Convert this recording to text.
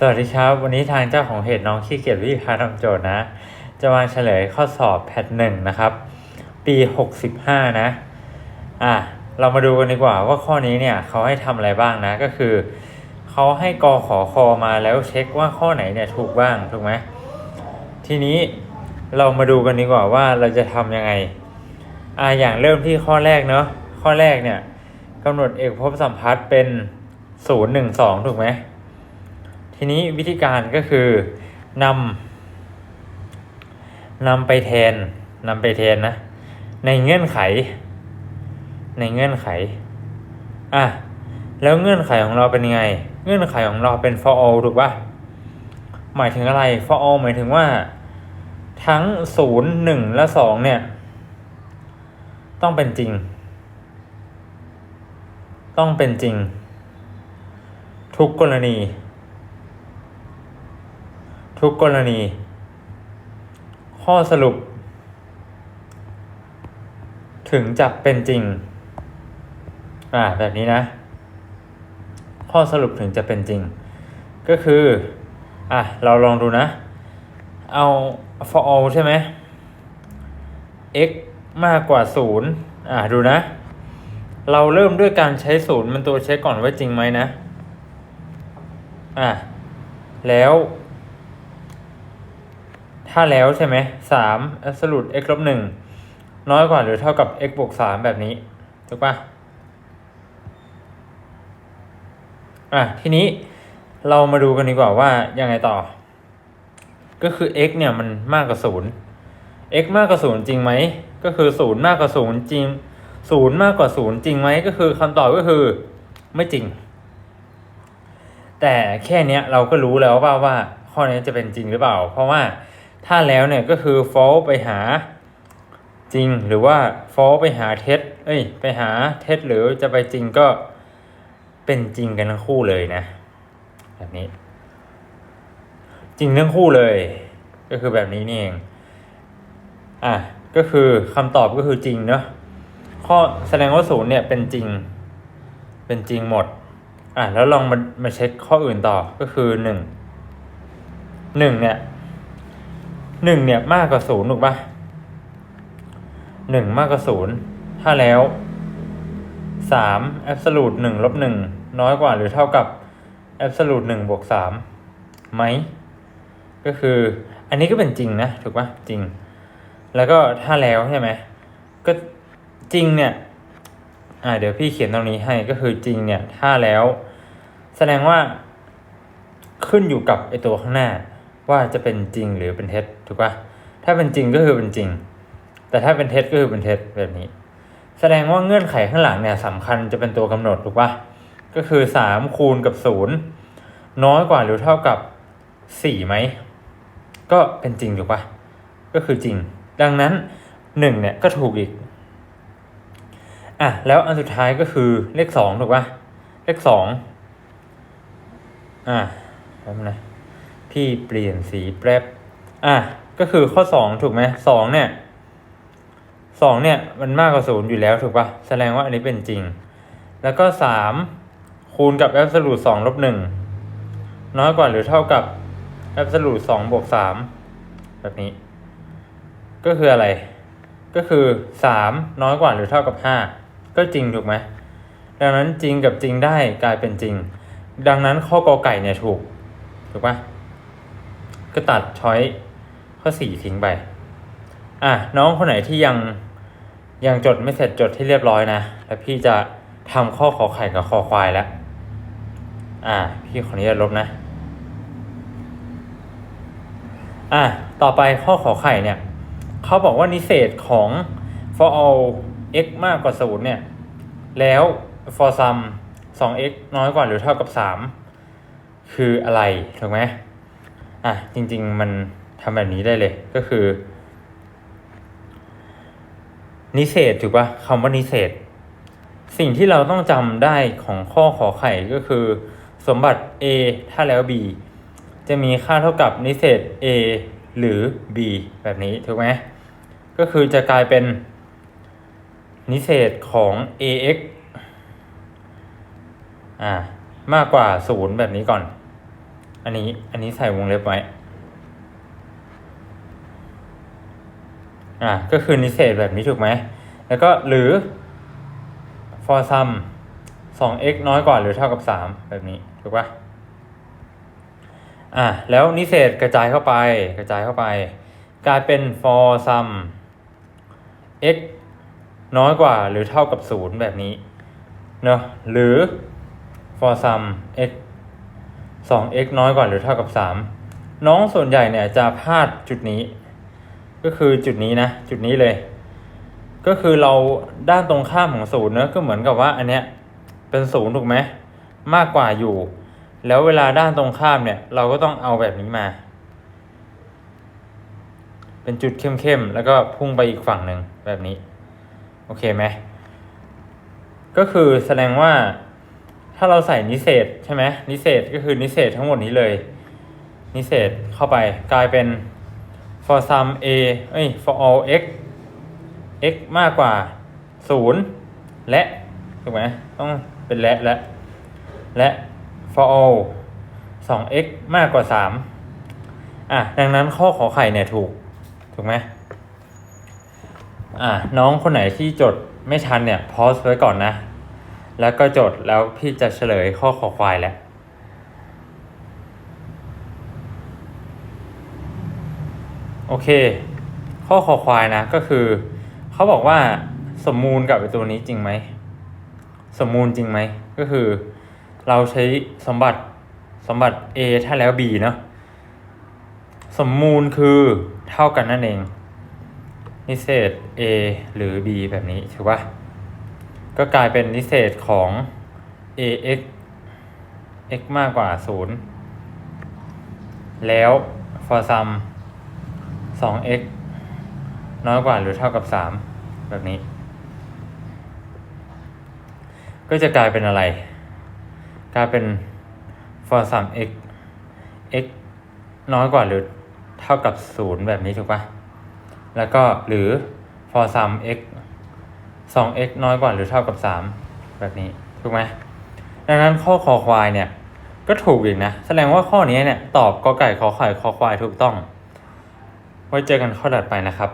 สวัสดีครับ วันนี้ทางเจ้าของเพจน้องขี้เกียจวิธีกาทำโจทย์นะ จะมาเฉลยข้อสอบแพทหนึ่งนะครับ ปี 65 นะ อะ เรามาดูกันดีกว่าว่าข้อนี้เนี่ยเขาให้ทำอะไรบ้างนะ ก็คือ เขาให้กอขอคอมาแล้วเช็คว่าข้อไหนเนี่ยถูกบ้าง ถูกไหม ทีนี้เรามาดูกันดีกว่าว่าเราจะทำยังไง อะอย่างเริ่มที่ข้อแรกเนาะ ข้อแรกเนี่ยกำหนดเอกภพสัมพัทธ์เป็น 0 1 2 ถูกไหม ทีนี้วิธีการก็คือนำนำไปแทนนำไปแทนนะ ในเงื่อนไข ในเงื่อนไขอะแล้วเงื่อนไขของเราเป็นยังไง เงื่อนไขของเราเป็น for all ถูกปะหมายถึงอะไร for all หมายถึงว่า ทั้ง0 1และ2เนี่ย ต้องเป็นจริง ต้องเป็นจริง ทุกกรณี ทุกกรณี ข้อสรุป ถึงจะเป็นจริง อ่าแบบนี้นะ ข้อสรุปถึงจะเป็นจริง ก็คือ อะ เราลองดูนะ เอา for all ใช่ไหม x มากกว่า 0 อะ ดูนะ เราเริ่มด้วยการใช้ศูนย์มันตัวเช็คก่อนว่าจริงไหมนะ อะ แล้ว ถ้าแล้วใช่ไหมสาม absolute x ลบหนึ่งน้อยกว่าหรือเท่ากับ x บวกสามแบบนี้ ถูกปะอะ ทีนี้เรามาดูกันดีกว่าว่ายังไงต่อ ก็คือ x เนี่ยมันมากกว่าศูนย์ x มากกว่าศูนย์จริงไหม ก็คือศูนย์มากกว่าศูนย์จริงศูนย์มากกว่าศูนย์จริงไหมก็คือคำตอบก็คือไม่จริง แต่แค่เนี้ยเราก็รู้แล้วว่าว่าข้อนี้จะเป็นจริงหรือเปล่า เพราะว่า ถ้าแล้วเนี่ยก็คือ false ไปหาจริงหรือว่า false ไปหาเท็จเอ้ย ไปหาเท็จหรือจะไปจริงก็เป็นจริงกันทั้งคู่เลยนะ แบบนี้ จริงทั้งคู่เลย ก็คือแบบนี้นี่เอง อะก็คือคำตอบก็คือจริงเนาะข้อแสดงว่าศูนย์เนี่ยเป็นจริง เป็นจริงหมด อะแล้วลองมามาเช็คข้ออื่นต่อก็คือหนึ่งหนึ่งเนี่ย หนึ่งเนี่ยมากกว่าศูนย์ถูกปะหนึ่งมากกว่าศูนย์ถ้าแล้วสาม absolute หนึ่งลบหนึ่งน้อยกว่าหรือเท่ากับ absolute หนึ่งบวกสามไหม ก็คือ อันนี้ก็เป็นจริงนะ ถูกปะจริง แล้วก็ถ้าแล้วใช่ไหมก็จริงเนี่ย อ่าเดี๋ยวพี่เขียนตรงนี้ให้ก็คือจริงเนี่ย ถ้าแล้ว แสดงว่าขึ้นอยู่กับไอตัวข้างหน้า ว่าจะเป็นจริงหรือเป็นเท็จถูกปะถ้าเป็นจริงก็คือเป็นจริง แต่ถ้าเป็นเท็จก็คือเป็นเท็จแบบนี้ แสดงว่าเงื่อนไขข้างหลังเนี่ยสำคัญจะเป็นตัวกำหนดถูกปะก็คือสามคูณกับศูนย์น้อยกว่าหรือเท่ากับสี่ไหมก็เป็นจริงถูกปะก็คือจริง ดังนั้นหนึ่งเนี่ยก็ถูกอีกอะแล้วอันสุดท้ายก็คือเลขสองถูกปะเลขสองอะแป๊บนะ พี่เปลี่ยนสีแป๊บอะก็คือข้อสองถูกไหมสองเนี่ยสองเนี่ยมันมากกว่าศูนย์อยู่แล้วถูกปะแสดงว่าอันนี้เป็นจริง แล้วก็สามคูณกับ absolute สองลบหนึ่งน้อยกว่าหรือเท่ากับ absolute สองบวกสามแบบนี้ ก็คืออะไร ก็คือสามน้อยกว่าหรือเท่ากับห้าก็จริงถูกไหมดังนั้นจริงกับจริงได้กลายเป็นจริง ดังนั้นข้อกอไก่เนี่ยถูก ถูกปะ ก็ตัดช้อยข้อสี่ทิ้งไป อะน้องคนไหนที่ยังยังจดไม่เสร็จจดที่เรียบร้อยนะ แล้วพี่จะทำข้อขอไข่กับคอควายแล้ว อะพี่ขออนุญาตลบนะ อะต่อไปข้อขอไข่เนี่ยเขาบอกว่านิเศษของ for all x มากกว่าศูนย์เนี่ย แล้ว for some 2x น้อยกว่าหรือเท่ากับ 3 คืออะไร ถูกไหม อะจริง ๆ มันทำแบบนี้ได้เลยก็คือ นิเศษถูกปะคำว่านิเศษ สิ่งที่เราต้องจำได้ของข้อขอไข่ก็คือ สมบัติ a ถ้าแล้ว b จะมีค่าเท่ากับนิเศษ a หรือ b แบบนี้ถูกไหมก็คือจะกลายเป็นนิเศษของ ax อ่ามากกว่า 0 แบบนี้ก่อน อันนี้ อันนี้ใส่วงเล็บไว้ อะ ก็คือนิเศษแบบนี้ถูกไหม แล้วก็หรือ for sum 2x น้อยกว่าหรือเท่ากับ 3 แบบนี้ ถูกปะอะ แล้วนิเศษกระจายเข้าไป กระจายเข้าไป กลายเป็น for sum x น้อยกว่าหรือเท่ากับ 0 แบบนี้ เนอะหรือ for sum x 2x น้อยกว่าหรือเท่ากับ 3 น้องส่วนใหญ่เนี่ยจะพลาดจุดนี้ ก็คือจุดนี้นะ จุดนี้เลย ก็คือเราด้านตรงข้ามของศูนย์เนอะก็เหมือนกับว่าอันเนี้ยเป็นศูนย์ถูกไหมมากกว่าอยู่ แล้วเวลาด้านตรงข้ามเนี่ย เราก็ต้องเอาแบบนี้มา เป็นจุดเข้มๆแล้วก็พุ่งไปอีกฝั่งหนึ่งแบบนี้ โอเคไหมก็คือแสดงว่า ถ้าเราใส่นิเศษใช่ไหมนิเศษก็คือนิเศษทั้งหมดนี้เลย นิเศษเข้าไปกลายเป็น for sum a เอ้ย for all x x มากกว่า 0 และถูกไหมต้องเป็นและและและ for all 2x มากกว่า 3 อะ ดังนั้นข้อขอไข่เนี่ยถูก ถูกไหมอะ น้องคนไหนที่จดไม่ทันเนี่ยพอสไว้ก่อนนะ แล้วก็จดแล้วพี่จะเฉลยข้อขอควายแล้วโอเค ข้อขอควายนะก็คือ เขาบอกว่าสมมูลกับไอตัวนี้จริงไหม สมมูลจริงไหม ก็คือ เราใช้สมบัติสมบัติ A ถ้าแล้ว B เนาะสมมูลคือเท่ากันนั่นเองนิเศษ A หรือ B แบบนี้ถูกปะ ก็กลายเป็นนิเศษของ ax x มากกว่า 0 แล้ว for sum 2x น้อยกว่าหรือเท่ากับ 3 แบบนี้ ก็จะกลายเป็นอะไร กลายเป็น for sum x x น้อยกว่าหรือเท่ากับ 0 แบบนี้ถูกปะแล้วก็หรือ for sum x 2x น้อยกว่าหรือเท่ากับ 3 แบบนี้ถูกไหมดังนั้นข้อคอควายเนี่ยก็ถูกอีกนะ แสดงว่าข้อนี้เนี่ยตอบกอไก่ขอไข่คอควายถูกต้อง ไว้เจอกันข้อถัดไปนะครับ